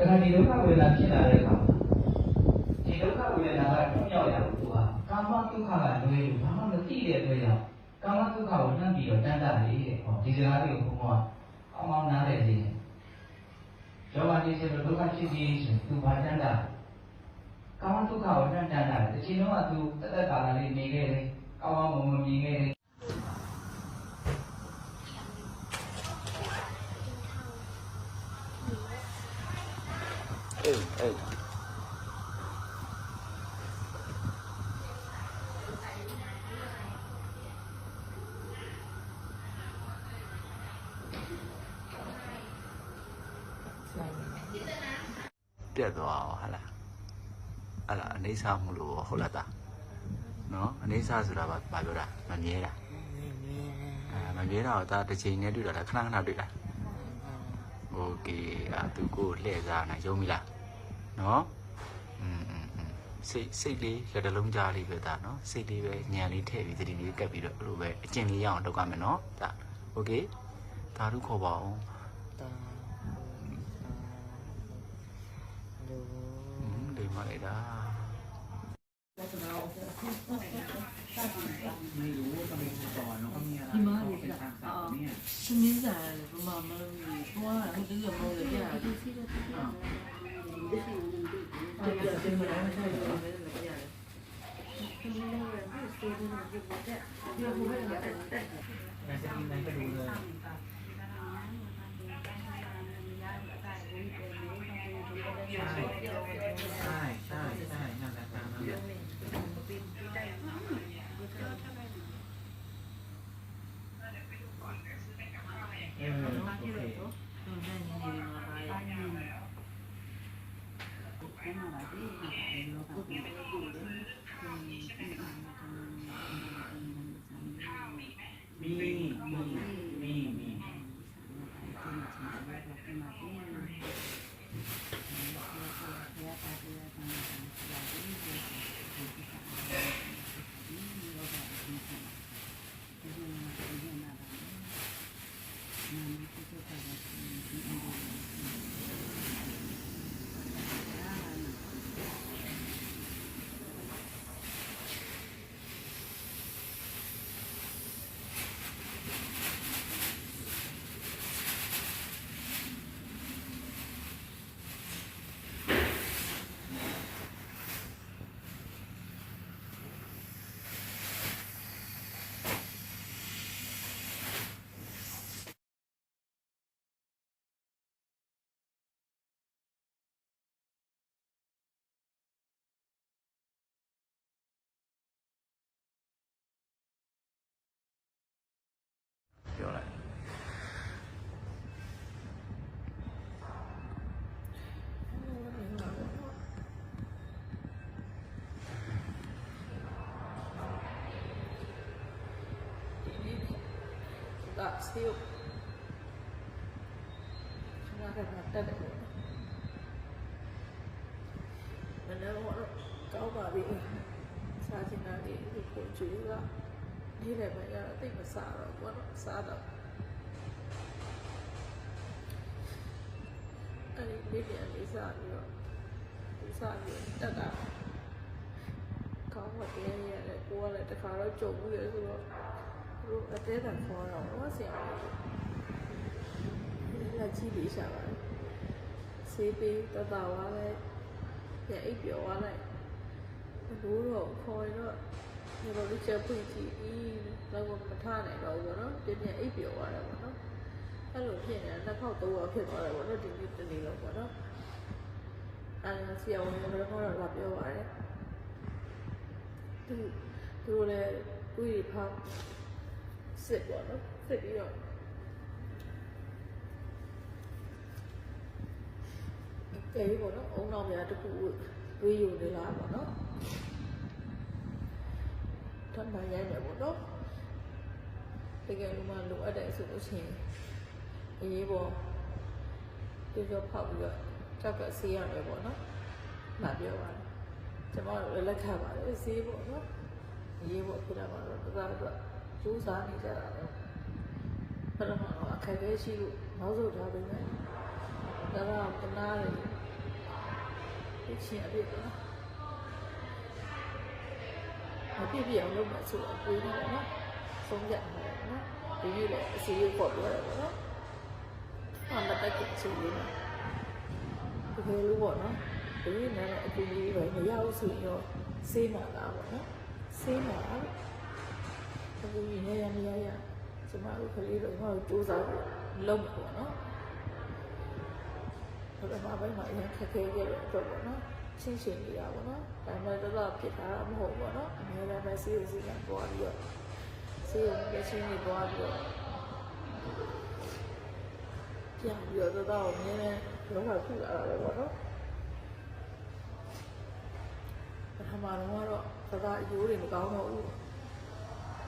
ဒါကဒီဒုက္ခဝေဒနာဖြစ်လာတဲ့အခါမှာဒီဒုက္ခဝေဒနာကထွံ့ရောက်ရဖို့ကကာမဒုက္ခကလွယ်လို့ဘာမှမသိတဲ့အတွက်ကြောင့်ကာမဒုက္ခကိုနှံ့ပြီးတော့တန်းတာလေတဲ့ဟောဒီစကားလေးကိုဘုရားကောင်းကောင်းနားလည်စေယောဂတိစေဒုက္ခဖြစ်ပြီးဆိုသူဘာတန်းတာကာမဒုက္ခကိုနှံ့တန်းတာတယ်ဒီချိန်တော့ကသူတက်တက်ကာလလေးနေခဲ့တယ်ကောင်းကောင်းမွန်မွန်မြင်ခဲ့တယ် အေးအေးပြတ်သွားအောင်ဟာလားဟာလားအနေဆာမှုလို့ဟုတ်လားတာနော်အနေဆာဆိုတာဘာဘာပြောတာမမြဲတာအဲမမြဲတာတော့ဒါတစ်ချိန်နဲ့တွေ့တာလားခဏခဏတွေ့တာโอเคအာသူကိုလှည့်စားနေရုံးပြီလား နော်อืมอืมอืมစိတ်စိတ်လေးလက်တစ်လုံးကြားလေးပဲဒါနော်စိတ်လေးပဲညံလေးထည့်ပြီးသတိလေးကပ်ပြီးတော့အဲ့လိုပဲအကျင့်လေးရအောင်လုပ်ရမယ်နော်ဒါโอเคဒါတို့ခေါ်ပါအောင် တာလူ อืมဒီမှာလေဒါ ไม่รู้ว่าจะเป็นก่อนแล้วก็มีอะไรเป็นทางสายเนี่ย သမင်းစားတယ်ဘမမလို့ဘွားဟိုတည်းကမောရပြတ มาแล้วไม่ใช่เหรอยเดี๋ยวคุไม่ไแต่งแต่จะกินอะไก็ดูเลย ကစီယိုခဏခဏတက်တယ်မနေ့ကတော့ကောင်းပါပြီစားချင်တာလေးဒီကိုကျွေးကဒီလည်းမရတော့တိတ်မစားတော့ဘူးတော့စားတော့အဲ့ဒီလေးပြန်လေးစားပြီးတော့စားပြီးတက်တာကောင်းပါ တယ်ရတယ်ကိုကလည်းတခါတော့ကြုံဘူးလေဆိုတော့တို့အသေးတန်ခေါ်တော့ဘာဆရာလက်ကြည့်လေးရှာပါတယ်ဆေးပေးတတဝါလည်းပြန်အိပ်ပျော်သွားလိုက်ဘူးတော့ခေါ်တော့ဒီလိုလေးချက်ဖွင့်ကြည့်ပြီးတော့မထနိုင်တော့ဘူးပေါ့နော်ပြန်ပြန်အိပ်ပျော်သွားတယ်ပေါ့နော်အဲ့လိုဖြစ်နေနှစ်ခေါက်သုံးခေါက်ဖြစ်သွားတယ်ပေါ့နော်ဒီနေ့တနေ့လောက်ပေါ့နော်အဲဆရာဝန်ကတော့လာပြောပါတယ်သူသူလည်းကိုယ်ဖောက် စစ်ပေါ့နော်စစ်ပြီးတော့ကဲပေါ့နော်အုံနောက်များတစ်ခုဝေးယူနေလားပေါ့နော်ထပ်မှရိုက်တယ်ပေါ့နော်တကယ်လို့မှလိုအပ်တယ်ဆိုလို့ရှိရင်အေးပေါ့ဒီလိုဖောက်ပြီးတော့ကြောက်ကဆေးရတယ်ပေါ့နော်လာပြောပါတယ်ကျွန်တော်တို့လည်းလက်ခံပါတယ်ဆေးပေါ့နော်အေးပေါ့ခုနကတော့တကားတော့ စူးစမ်းနေကြတာတော့ပထမတော့အခက်အခဲရှိလို့နောက်ဆုံးထားပေးမယ်ဒါတော့ကနားလေကိုချင်းအပြစ်ပါမပြည့်ပြည့်အောင်လုပ်မှဆိုတော့ကိုယ်နဲ့နော်ဆုံးဖြတ်မှာနော်ဒီလိုလေအစီအစဉ်ပေါ်ပြောရပါတော့အမတက်ကိချူလေးမှာဒီလိုလို့ပေါ့နော်ဒီနေ့လည်းအကူကြီးပဲမရဘူးဆိုရင်တော့စေးမှာလားပေါ့နော်စေးမှာ အကူကြီးနေရမရရကျမတို့ကလေးတို့ဟောစူးစမ်းလုပ်မှာပေါ့နော်ဘယ်မှာပဲမှာအရင်ခက်ခဲခဲ့တဲ့အတွက်ပေါ့နော်ရှင်းရှင်းနေတာပေါ့နော်ဒါပေမဲ့တော့ဖြစ်တာမဟုတ်ဘူးပေါ့နော်အများလည်းပဲစီးစီးကပေါ်ပြီးတော့စီးရုံလက်ချင်းတွေပေါ်ပြီးတော့ပြန်ပြီးတော့တော့နည်းနည်းလောကခုလာတာပဲပေါ့နော်ပထမတော့ကတော့သာသာအယိုးတွေမကောင်းတော့ဘူး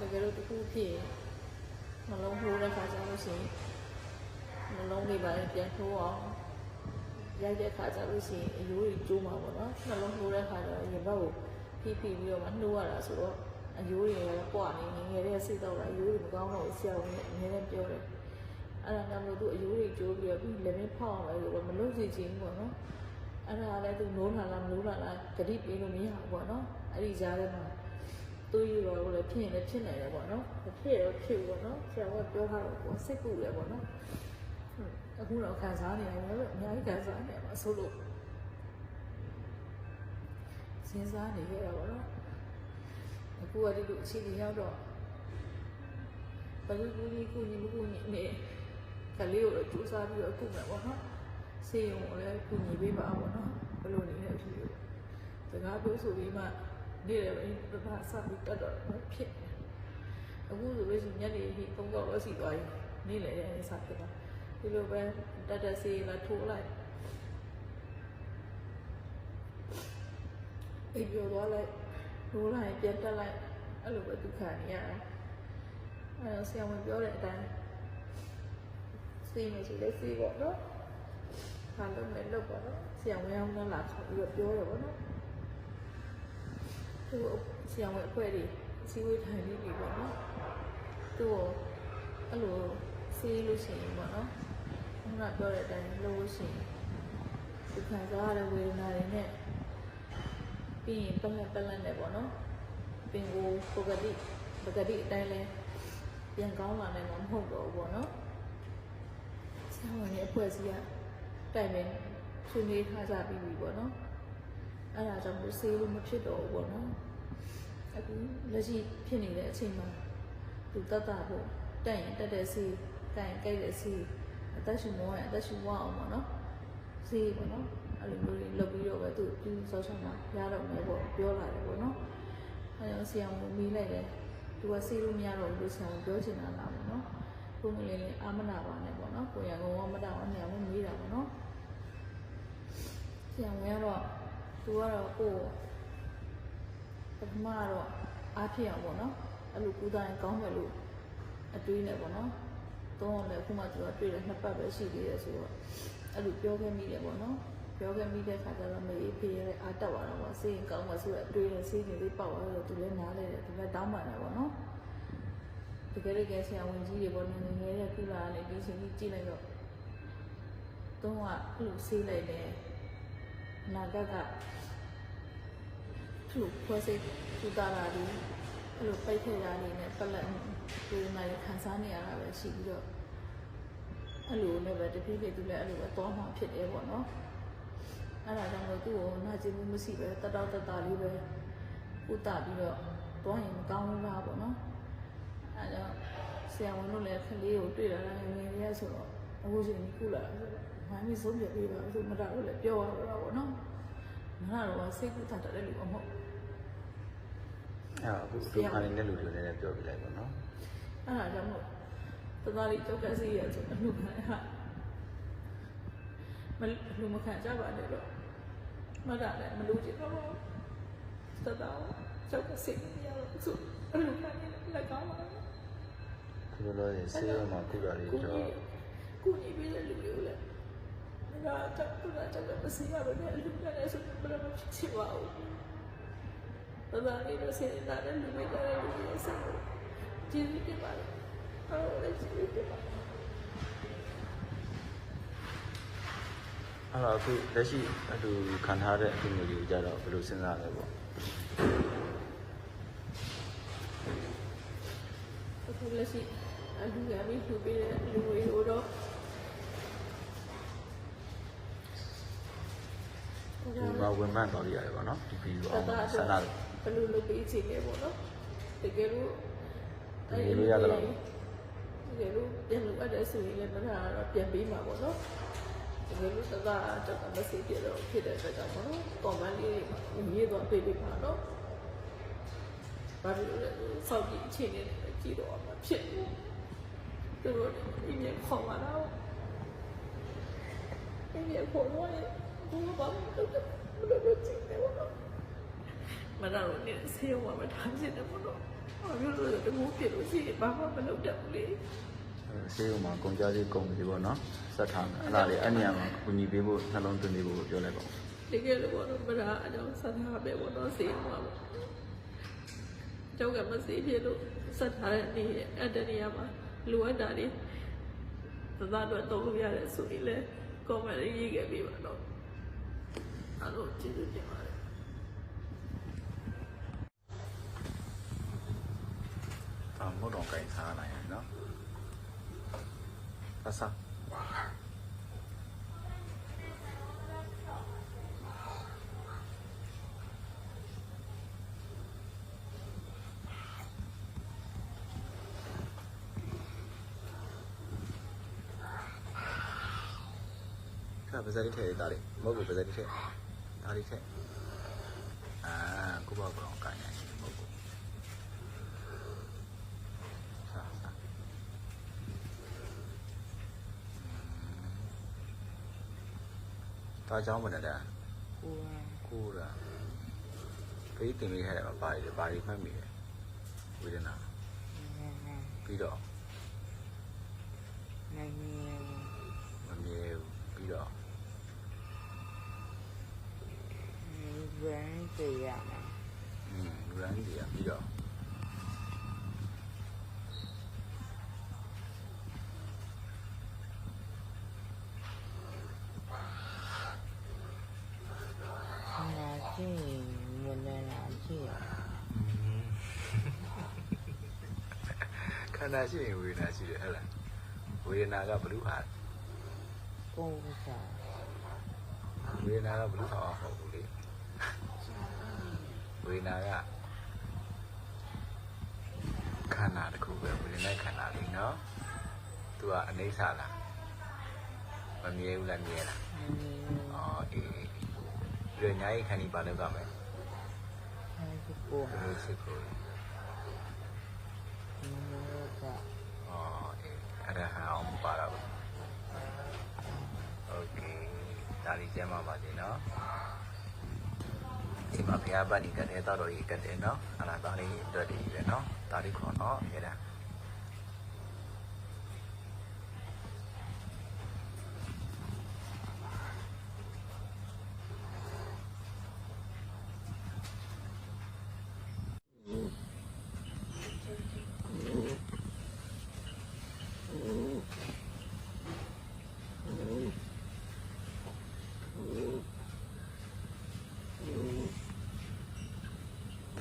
တကယ်လို့တစ်ခုဖြစ်နှလုံးထိုးတဲ့ခါကျလို့ရှိရင်နှလုံးတွေပါပြန်ထိုးအောင်ရိုက်တဲ့ခါကျလို့ရှိရင်အယိုးတွေကျိုးမှာပေါ့နော်နှလုံးထိုးတဲ့ခါကျတော့ရင်ဘတ်ကိုဖိဖိပြီးတော့မှနှိုးရတာဆိုတော့အယိုးတွေပွားနေငယ်ငယ်လေးစိတ်တော့လာအယိုးတွေမကောင်းတော့ဘူးဆရာဝန်ကအများနဲ့ပြောတယ်အဲ့ဒါကြောင့်မို့သူအယိုးတွေကျိုးပြီးတော့ပြီးလည်းမဖောက်အောင်လို့မလုပ်စီချင်ဘူးပေါ့နော်အဲ့ဒါလည်းသူနိုးလာလားမနိုးလာလားဂတိပေးလို့မရဘူးပေါ့နော်အဲ့ဒီကြားထဲမှာ သူယူတော့လည်းဖြစ်ရင်လည်းဖြစ်နိုင်တယ်ပေါ့နော်မဖြစ်ရောဖြစ်ဘူးပေါ့နော်ဆရာကပြောထားတော့ပေါ့စိတ်ကူတယ်ပေါ့နော်အခုတော့ခံစားနေရတယ်လို့အများကြီးခံစားနေရမှာဆိုလို့စဉ်းစားနေရတာပေါ့နော်အခုကဒီလိုအခြေအနေရောက်တော့ဘယ်လိုကူညီကူညီမကူညီနေကလေးကိုတော့ကြိုးစားပြီးတော့အခုမယ်ပေါ့နော်စေရုံကိုလည်းကူညီပေးပါပေါ့နော်ဘယ်လိုနေလဲဖြစ်လို့စကားပြောဆိုပြီးမှ နေတယ်ပဲတပတ်ဆက်ပြီးတက်တော့ဖြစ်အခုဆိုလို့ရှိရင်ညနေဒီ၃ကောက်လောက်စီသွားရင်နေလေတဲ့စဖြစ်တာဒီလိုပဲတက်တက်စီလာထိုးလိုက်အိပ်ပြောသွားလိုက်ထိုးလိုက်ပြန်တက်လိုက်အဲ့လိုပဲဒုက္ခနေရတယ်အဲ့တော့ဆရာဝန်ပြောတဲ့အတိုင်းစီးမယ်ဆိုလည်းစီးပေါ့နော်။ဘာလို့လဲလို့ပေါ့နော်။ဆရာဝန်အောင်လာခေါ်ပြီးတော့ပြောတယ်ပေါ့နော်။ သူဆရာဝန်အဖွဲ့တွေစီဝေးထိုင်နေပြီပေါ့နော်။သူ့ကိုအဲ့လိုစီးလို့ရှိရင်ပေါ့နော်။ခုနပြောတဲ့အတိုင်းလုပ်လို့ရှိရင်ဒီခံစားရတဲ့ဝေဒနာတွေနဲ့ပြီးရင်ပလက်ပလက်နဲ့ပေါ့နော်။ပင်ကိုပကတိပကတိအတိုင်းလဲပြန်ကောင်းလာနိုင်မှာမဟုတ်တော့ဘူးပေါ့နော်။ဆရာဝန်ရဲ့အဖွဲ့အစည်းကတိုင်ပင်ဆွေးနွေးထားကြပြီးပြီပေါ့နော်။ အဲ့ဒါကြောင့်မို့ဆေးလို့မဖြစ်တော့ဘူးပေါ့နော်။အခုလက်ရှိဖြစ်နေတဲ့အချိန်မှာသူတတ်တာပေါ့တက်ရင်တက်တဲ့ဆေးတိုင်ကြိုက်တဲ့ဆေးအသက်ရှူမောရင်အသက်ရှူဝအောင်ပေါ့နော်။ဆေးပေါ့နော်။အဲ့လိုမျိုးတွေလုပ်ပြီးတော့ပဲသူသူဆောက်ရှောက်မှာရတော့မယ်ပေါ့ပြောလာတယ်ပေါ့နော်။အဲ့တော့ဆရာဝန်မီးလိုက်တယ်။သူကဆေးလို့မရတော့ဘူးလို့ဆရာဝန်ပြောချင်တာလားပေါ့နော်။ကိုယ်ကလေးလေးအာမနာပါနဲ့ပေါ့နော်။ကိုရံကောင်ကမတောင်းအနေနဲ့မေးတာပေါ့နော်။ဆရာဝန်ကတော့ သူကတော့ကိုယ်ပထမတော့အားဖြစ်အောင်ပေါ့နော်။အဲ့လိုကူတာရင်ကောင်းတယ်လို့အတွေးနဲ့ပေါ့နော်။သုံးအောင်လည်းအခုမှသူကတွေ့တယ်နှစ်ပတ်ပဲရှိသေးတယ်ဆိုတော့အဲ့လိုပြောခဲ့မိတယ်ပေါ့နော်။ပြောခဲ့မိတဲ့ခါကျတော့မေးဖေးရတဲ့အားတက်သွားတော့ပေါ့စေးရင်ကောင်းမှဆိုတော့အတွေးနဲ့စေးနေလေးပေါက်သွားတော့သူလည်းနားလဲတယ်သူလည်းတောင်းပန်တယ်ပေါ့နော်။တကယ်တကယ်ဆရာဝန်ကြီးတွေပေါ့နေငယ်တဲ့ကုလာနဲ့ဒီချိန်ကြီးကြည့်လိုက်တော့သုံးကအဲ့လိုဆေးလိုက်တယ် အနာဂတ်ကသူ့ဖွဲ့စိတ်သူတာလာဒီအဲ့လိုပိတ်ထည့်တာနေနဲ့ပလက်ဒီမှာခံစားနေရတာပဲရှိပြီးတော့အဲ့လိုနဲ့ပဲတဖြည်းဖြည်းသူလည်းအဲ့လိုပဲတောင်းမှဖြစ်တယ်ပေါ့နော်အဲ့ဒါကြောင့်မို့သူ့ကိုနာကျင်မှုမရှိပဲတတောက်တတာလေးပဲဥတပြီးတော့တွားရင်မကောင်းဘူးလားပေါ့နော်အဲ့တော့ဆရာဝန်တို့လည်းခလေးကိုတွေ့လာတာငယ်ငယ်လေးဆိုတော့အခုချိန်ကြီးကုလာဆိုတော့ မိုင်းမဆုံးပြပေးပါဆိုမတာတော့လည်းပြောရတော့ပေါ့နော်ငါတော့စိတ်ကူးတာတဲ့လူအမဟုတ်အဲ့တော့အခုဒုက္ခနေတဲ့လူတွေလည်းပြောပြလိုက်ပါနော်အဲ့ဒါကြောင့်မို့တသားလေးကြောက်ကစီရဆိုအလှခံဟာမလူမခံကြပါနဲ့တော့မတာလည်းမလို့ချင်တော့တသားကြောက်ကစီရလို့ဆိုအလှခံနေလက်ကောင်းပါလားဒီလိုလိုဆေးရုံမှာကုတာလေးကိုတော့ကြီးကိုကြီးပြီးတဲ့လူတွေလည်း ငါတက်တူတာကြောက်ကစီရလို့လည်းအလှခံနေဆိုဘယ်လိုမှဖြစ်ချင်ပါဘူးတသားလေးတော့စီနေတာလည်းလူတွေလည်းလူတွေဆက်ကျေးဇူးတင်ပါတယ်ဟုတ်လည်းကျေးဇူးတင်ပါတယ်အအဲ့တော့အခုလက်ရှိအတူခံထားတဲ့အတူမျိုးကြီးကိုကြတော့ဘယ်လိုစဉ်းစားလဲပေါ့အခုလက်ရှိအလူကမိလှူပေးတဲ့လူတွေကိုတော့ ဒီမှာဝင်မှန်းသွားပြရတယ်ပေါ့နော်ဒီဗီဒီယိုတအောင်တာဆန္ဒဘယ်လိုလုပ်ပေးချင်လဲပေါ့နော်တကယ်လို့တကယ်လို့ရတယ်လို့တကယ်လို့ပြန်လို့အပ်တဲ့ဆိုရင်လည်းမထားတော့ပြန်ပေးမှာပေါ့နော်တကယ်လို့တတာတော့မစိပြတော့ဖြစ်တဲ့အတွက်ကြောင့်ပေါ့နော်ကွန်မန့်လေးတွေမြေးတော့ပေးပေးပါတော့ဘာလို့လဲစောက်ကြည့်အချိန်နဲ့ကြည့်တော့မှဖြစ်ဘူးသူတို့ဒီနေ့ခေါ်လာတော့ဒီနေ့ခေါ်တော့ ဘူးဘာလို့လုပ်တယ်ဘယ်လိုလုပ်ချင်လဲပေါ့နော်မနာလို့နေဆေးရောမထားချင်တယ်ပေါ့နော်ဘာလို့လဲတကူပြလို့ရှိရင်ဘာမှမလုပ်တတ်ဘူးလေဆေးရုံမှာကုန်ကြသေးကုန်ပြီပေါ့နော်စက်ထားမယ်အဲ့ဒါလေးအဲ့နေရာမှာကူညီပေးဖို့နှလုံးသွင်းပေးဖို့ပြောလိုက်ပါဦးတကယ်လို့ပေါ့နော်မနာအကြောင်းဆက်ထားပဲပေါ့နော်ဆေးရောမှာပေါ့ကျောက်ကမဆေးဖြစ်လို့ဆက်ထားတဲ့နေ့အဲ့တနေရာမှာလိုအပ်တာတွေသသာတော့တုံးလို့ရတယ်ဆိုရင်လည်းကောမန့်လေးရေးခဲ့ပြီးပါတော့ အဲ့လိုကျေးဇူးတင်ပါတယ်အာမဟုတ်တော့ကြိုင်စားနိုင်တယ်နော် ဆဆခါပါဇက်လေးထည့်တာလေမဟုတ်ဘူးပါဇက်လေးထည့်ဒါလေးထည့်အာကိုပေါ့ကောင်ကိုင်းနေမဟုတ်ဘူးစားစား ရန်တေးရမှာอืมလူရန်ကြီးကပြီးတော့နာကြည့်မနနာကြည့်ခန္ဓာရှိရင်ဝေဒနာရှိတယ်ဟဲ့လားဝေဒနာကဘလူးဟာကိုယ်ကစားဝေဒနာကဘလူးဟာဟုတ်ဘူးလေ ဝေဒနာကခန္ဓာတစ်ခုပဲဝေဒနာခန္ဓာလေးနော်သူကအနေဆာလားမမြဲဘူးလားမြဲလား နေနေ အော်အေးပြီးတော့ညာရေးခန္ဒီပါလောက်ကမယ် အဲဒီကို ဘယ်လိုစစ်ကို နေလို့က အော်အေးအဲ့ဒါဟာအောင်မပါတော့ဘူးโอเคဒါလေးကျမ်းပါပါစေနော် ဒီမှာဘုရားပတ်နေကတဲ့တော့တော်ကြီးကတဲ့နော်အဲ့ဒါသားလေးအတွက်တည်းပဲနော်ဒါလေးခေါ်နော်အဲ့ဒါ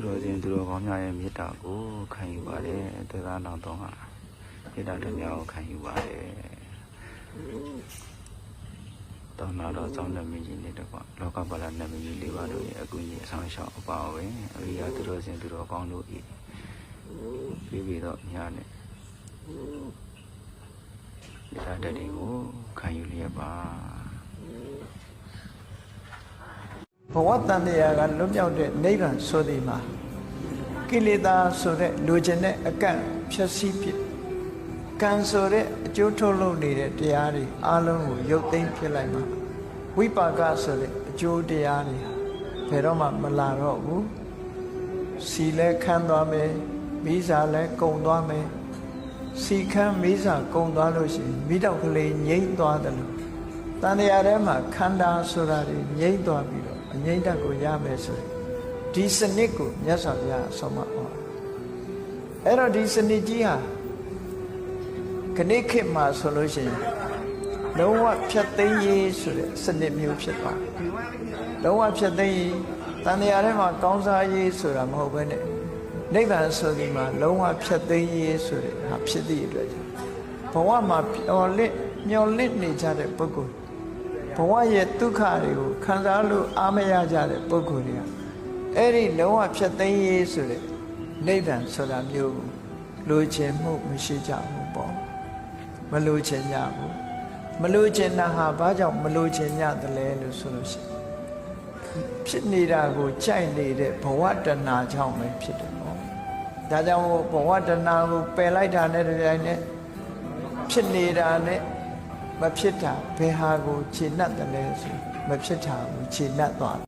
သူတော်ချင်းသူတော်ကောင်းများရဲ့မေတ္တာကိုခံယူပါတယ်သေသာနောင်တော့ဟာမေတ္တာတော်များကိုခံယူပါတယ်တောင်းလာတော့စောင်းတဲ့မင်းကြီးနဲ့တကွလောကပါလနတ်မင်းကြီးလေးပါတို့ရဲ့အကူအညီအဆောင်ရှောက်အပါဝင်အရိယာသူတော်ချင်းသူတော်ကောင်းတို့ဤပြီးပြီးတော့ညာနဲ့မေတ္တာတည်းကိုခံယူလျက်ပါ ဘဝတန်တရားကလွတ်မြောက်တဲ့နိဗ္ဗာန်ဆိုဒီမှာကိလေသာဆိုတဲ့လူကျင်တဲ့အကန့်ဖြည့်ဆည်းဖြစ်ကံဆိုတဲ့အကျိုးထုတ်လုပ်နေတဲ့တရားတွေအလုံးကိုရုပ်သိမ်းဖြစ်လိုက်မှာဝိပါကဆိုတဲ့အကျိုးတရားတွေဘယ်တော့မှမလာတော့ဘူးစီလဲခန်းသွားမယ်မိစာလဲကုံသွားမယ်စီခန်းမိစာကုံသွားလို့ရှိရင်မိတော့ကလေးငြိမ့်သွားတယ်လို့တန်တရားထဲမှာခန္ဓာဆိုတာတွေငြိမ့်သွားပြီးတော့ အငြိမ့်တတ်ကိုရမယ်ဆိုရင်ဒီစနစ်ကိုမြတ်စွာဘုရားအဆုံးမဟောအဲ့တော့ဒီစနစ်ကြီးဟာခဏခေတ်မှာဆိုလို့ရှိရင်လုံးဝဖြတ်သိမ်းရေးဆိုတဲ့စနစ်မျိုးဖြစ်သွားတယ်လုံးဝဖြတ်သိမ်းရေးတန်တရားထဲမှာကောင်းစားရေးဆိုတာမဟုတ်ဘဲနဲ့နိဗ္ဗာန်ဆိုဒီမှာလုံးဝဖြတ်သိမ်းရေးဆိုတဲ့ဟာဖြစ်သည့်အတွက်ကြောင့်ဘဝမှာပျော်လင့်မျော်လင့်နေကြတဲ့ပုဂ္ဂိုလ် ဘဝရဲ့ဒုက္ခတွေကိုခံစားလို့အားမရကြတဲ့ပုဂ္ဂိုလ်တွေကအဲ့ဒီလုံးဝဖြတ်သိမ်းရေးဆိုတဲ့နိဗ္ဗာန်ဆိုတာမျိုးကိုလိုချင်မှုမရှိကြဘူးပေါ့မလိုချင်ကြဘူးမလိုချင်တာဟာဘာကြောင့်မလိုချင်ကြသလဲလို့ဆိုလို့ရှိရင်ဖြစ်နေတာကိုကြိုက်နေတဲ့ဘဝတဏှာကြောင့်ပဲဖြစ်တယ်ပေါ့ဒါကြောင့်ဘဝတဏှာကိုပယ်လိုက်တာနဲ့တပြိုင်နက်ဖြစ်နေတာနဲ့ မဖြစ်တာဘယ်ဟာကိုခြေနှက်တယ်လဲဆိုမဖြစ်တာကိုခြေနှက်သွားတယ်